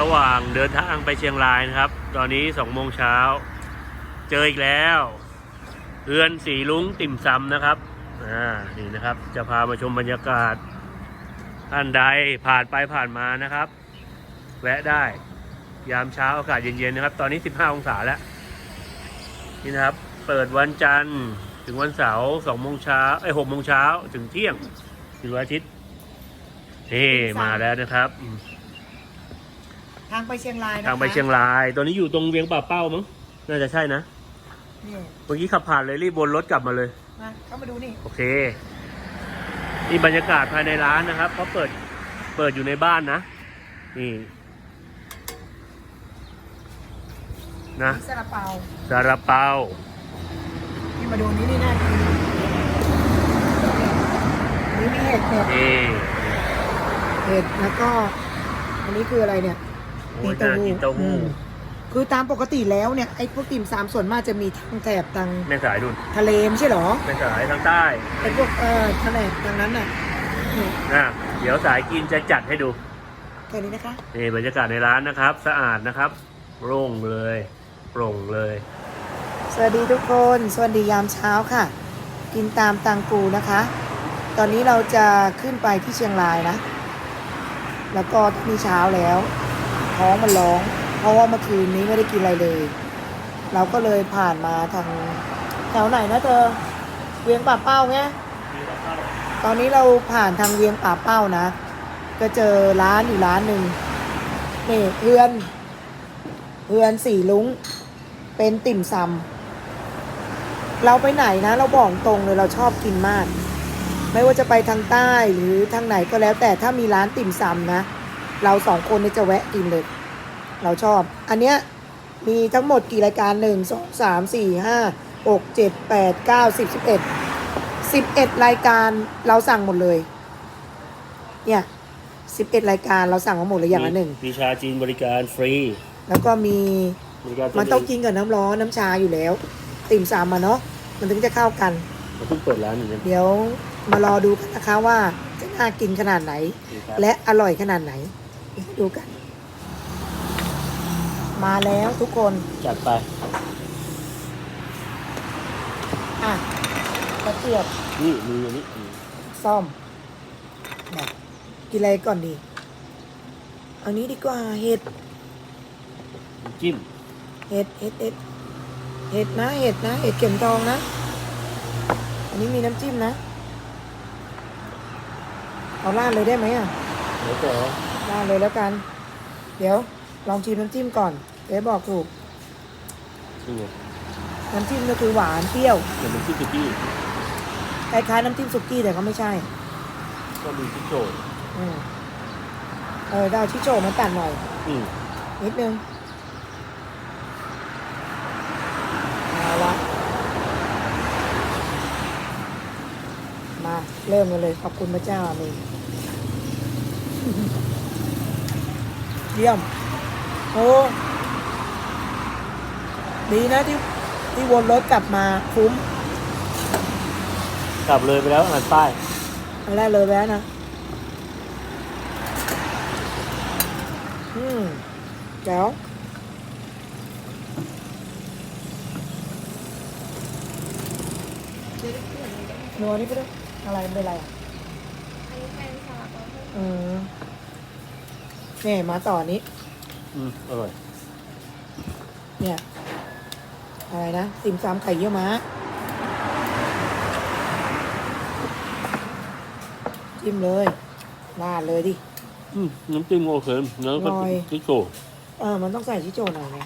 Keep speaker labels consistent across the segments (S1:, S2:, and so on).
S1: ระหว่างเดินทางไปเชียงรายนะครับ ตอนนี้สองโมงเช้า เจออีกแล้วเรือนสีลุงติ่มซำนะครับอ่านี่นะครับ จะพามาชมบรรยากาศท่านใดผ่านไปผ่านมานะครับ แวะได้ ยามเช้าอากาศเย็นๆนะครับ ตอนนี้ 15 องศาแล้ว นี่นะครับ เปิดวันจันทร์ถึงวันเสาร์2โมงเช้าไอ้ย6โมงเช้าถึงเที่ยงถึงวันอาทิตย์นี่มาแล้วนะครับ
S2: ทางไปเชียงรายนะคะ
S1: ทางไปเชียงราย ตัวนี้อยู่ตรงเวียงป่าเป้ามั้ง น่าจะใช่นะ
S2: นี่
S1: เมื่อกี้ขับผ่านเลยรีบวนรถกลับมาเลย
S2: มาเข้ามาดูนี่
S1: โอเค นี่บรรยากาศภายในร้านนะครับเขาเปิด เปิดอยู่ในบ้านนะ นี่นะ
S2: ซาลาเปา
S1: ซาลาเปา
S2: นี่มาดูนี่นี่น่ากินนี่มีเห็ดเห็ด
S1: นี่
S2: เห็ดแล้วก็ อันนี้คืออะไรเนี่ย
S1: โอ้ยน่ากินเต้าหู้
S2: อืมคือตามปกติแล้วเนี่ยไอ้พวกติ่มซำส่วนมากจะมีทางแถบทาง
S1: แม่สายดุน
S2: ทะเลไม่ใช่เหรอ
S1: แม่สายทางใต้
S2: ไอ้พวกเออทะเลทางนั้นน่ะนี่
S1: นะเดี๋ยวสายกินจะจัดให้ดู
S2: แค่นี้นะคะ
S1: นี่บรรยากาศในร้านนะครับ สะอาดนะครับโล่งเลยโปร่งเลย
S2: สวัสดีทุกคน สวัสดียามเช้าค่ะ กินตามตังกูนะคะ ตอนนี้เราจะขึ้นไปที่เชียงรายนะ แล้วก็ที่เช้าแล้ว ท้องมันร้อง เพราะว่าเมื่อคืนนี้ไม่ได้กินอะไรเลย เราก็เลยผ่านมาทางแถวไหนนะเธอเวียงป่าเป้าไงตอนนี้เราผ่านทางเวียงป่าเป้านะ ก็เจอร้านอยู่ร้านหนึ่งนี่เฮือนเฮือนสีลุงเป็นติ่มซำเราไปไหนนะ เราบอกตรงเลยเราชอบกินมาก ไม่ว่าจะไปทางใต้หรือทางไหนก็แล้วแต่ถ้ามีร้านติ่มซำนะ เราสองคนเนี่ยจะแวะกินเลย เราชอบ อันเนี้ยมีทั้งหมดกี่รายการหนึ่งสองสามสี่ห้าหกเจ็ดแปดเก้าสิบสิบเอ็ดสิบเอ็ดรายการเราสั่งหมดเลย เนี่ยสิบเอ็ดรายการเราสั่งมาหมดเลยอย่างละหนึ่ง
S1: มีชาจีนบริการฟรี
S2: แล้วก็มี
S1: บริการฟรี
S2: มันต้องกินกับน้ำร้อนน้ำชาอยู่แล้ว ติ่มซำมาเนาะมันถึงจะเข้ากัน
S1: เราเพิ่งเปิดร้านอยู่เนี่ย
S2: เดี๋ยวมารอดูกันนะคะว่าจะน่ากินขนาดไหน
S1: นี่ครับ
S2: และอร่อยขนาดไหนเดี๋ยวดูกัน มาแล้วทุกคน
S1: จัดไป
S2: อะกระเทียบ
S1: นี่มีอันนี้อืม
S2: ซ่อมแบบกินอะไรก่อนดี เอานี้ดีกว่าเห็ด
S1: น้ำจิ้ม
S2: เห็ดเห็ดเห็ดเห็ดนะ เห็ดนะ เห็ดเข็มทองนะ อันนี้มีน้ำจิ้มนะ เอาราดเลยได้ไหมอะ
S1: เดี๋ยวต่อ
S2: ราดเลยแล้วกัน เดี๋ยวลองชิมน้ำจิ้มก่อนเดี๋ยวบอกถูก
S1: นี่ไง
S2: น้ำจิ้มก็คือหวานเปรี้ยว
S1: เดี๋ยวมันที่สุกี้
S2: คล้ายๆน้ำจิ้มสุกี้แต่ก็ไม่ใช่
S1: ก็มีที่โชว์
S2: อืมเออได้เอาชิโจมาตัดหน่อย
S1: อืม
S2: นิดนึงเอาละมา เริ่มกันเลย ขอบคุณพระเจ้าอาเมน เยี่ยม โอ้ดีนะที่ที่วนรถกลับมาคุ้ม
S1: กลับเลยไปแล้วอ่านป้าย
S2: อันแรกเลยไปแล้วนะอืมแจ๋วนัวนี่ไปด้วยอะไรเป็นไรอะ
S3: อันนี้เป็นสลัดแล้วก็
S2: อืม นี่มาต่อนี้
S1: อืมอร่อย
S2: เนี่ย อะไรนะติ่มซำไข่เยี่ยวม้าจิ้มเลยราดเลยดิ
S1: อืมน้ำจิ้มโอเคแล้วก็
S2: อร่อย
S1: ที่โชว์
S2: เออ มันต้องใส่ชิโจหน่อยไง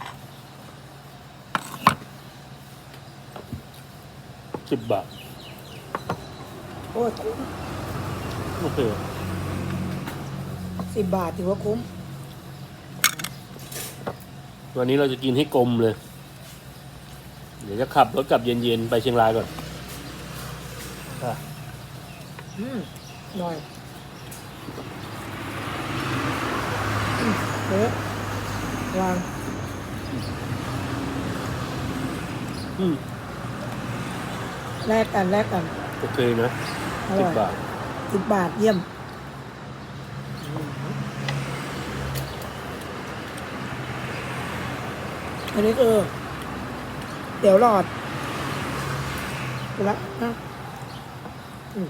S1: สิบบาท
S2: โอ้ยคุ้ม
S1: โอเค
S2: สิบบาทถือว่าคุ้ม
S1: วันนี้เราจะกินให้กลมเลย เดี๋ยวจะขับรถกลับเย็นๆ ไปเชียงรายก่อนอะ
S2: อืมหน่อยอืมเดี๋ยววาง
S1: อืม
S2: แลกกันแลกกัน
S1: โอเคนะ
S2: อ
S1: สิบ
S2: ร่อย
S1: บาท
S2: สิบบาทเยี่ยม อันนี้คือเดี๋ยวหลอดไปละนะอืม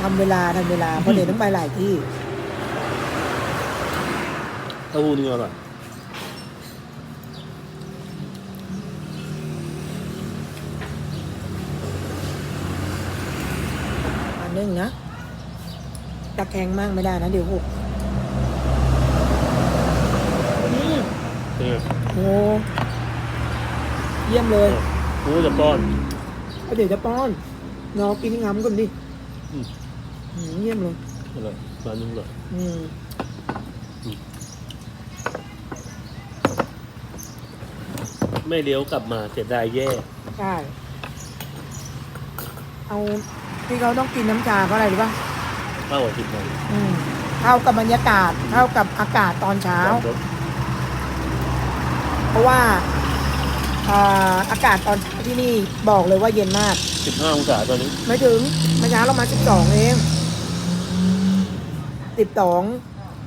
S2: ทำเวลาทำเวลาเพราะเดี๋ยวต้องไปหลายที่
S1: เต้าหู้นี่อร่อย
S2: อันนึงนะ ตะแคงมากไม่ได้นะ เดี๋ยวหกอืม
S1: เป็นไง
S2: โอ้เยี่ยมเลย
S1: กูจะป้อน
S2: เอาเดี๋ยวจะป้อนรอกินงำก่อนดิ
S1: อืม
S2: อืมเยี่ยมเลย
S1: อร่อยร้านนึงอร่อย
S2: อืม
S1: ไม่เลี้ยวกลับมาเสียดายแย่
S2: ใช่เอาที่เขาต้องกินน้ำชาเพราะอะไรรู้ป่ะ
S1: เข้าหัวจิตมัน
S2: อืมเข้ากับบรรยากาศเข้ากับอากาศตอนเช้าเพราะว่าอ่าอากาศตอนเช้าที่นี่บอกเลยว่าเย็นมาก
S1: สิบห้าองศาตอนนี้
S2: ไม่ถึงเมื่อเช้าเรามาสิบสองเองสิบสอง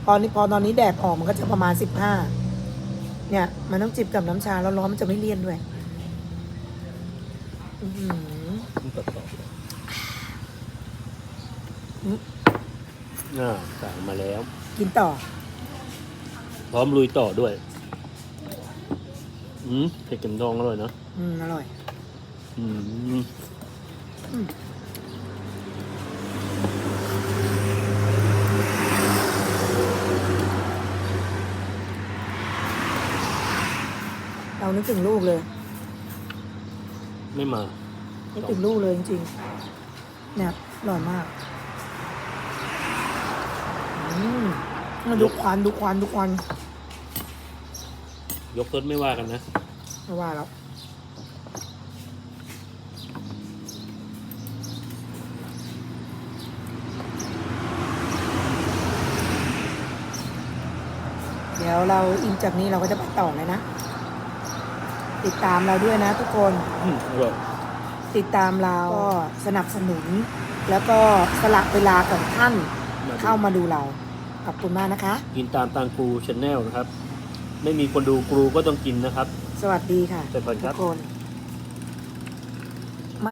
S2: ตอนนี้พอตอนนี้แดดออกมันก็จะประมาณสิบห้าเนี่ย มันต้องจิบกับน้ำชาแล้วร้อนมันจะไม่เลี่ยนด้วยอื้อหือ
S1: ต้องตัดต่อ
S2: อืม
S1: น่าสั่งมาแล้ว
S2: กินต่อ
S1: พร้อมลุยต่อด้วย อืมเผ็ดเข็มทองอร่อยนะ
S2: อืม อร่อย
S1: อืม
S2: อืมเรานึกถึงลูกเลย
S1: ไม่มา
S2: นึกถึงลูกเลยจริงๆเนี่ยอร่อยมาก อืมดูควันดูควันดูควัน
S1: ยกต้นไม่ว่ากันนะ
S2: ไม่ว่าแล้วเดี๋ยวเราอินจากนี้เราก็จะไปต่อเลยนะ ติดตามเราด้วยนะทุกคน
S1: อืมอร่อย
S2: ติดตามเราก็สนับสนุน แล้วก็สละเวลาของท่านเข้ามาดูเรา ขอบคุณมากนะคะ
S1: กินตามตางครูชแนลนะครับ ไม่มีคนดูครูก็ต้องกินนะครับ
S2: สวัสดีค่ะ
S1: เป็นคนครับ
S2: ทุกคน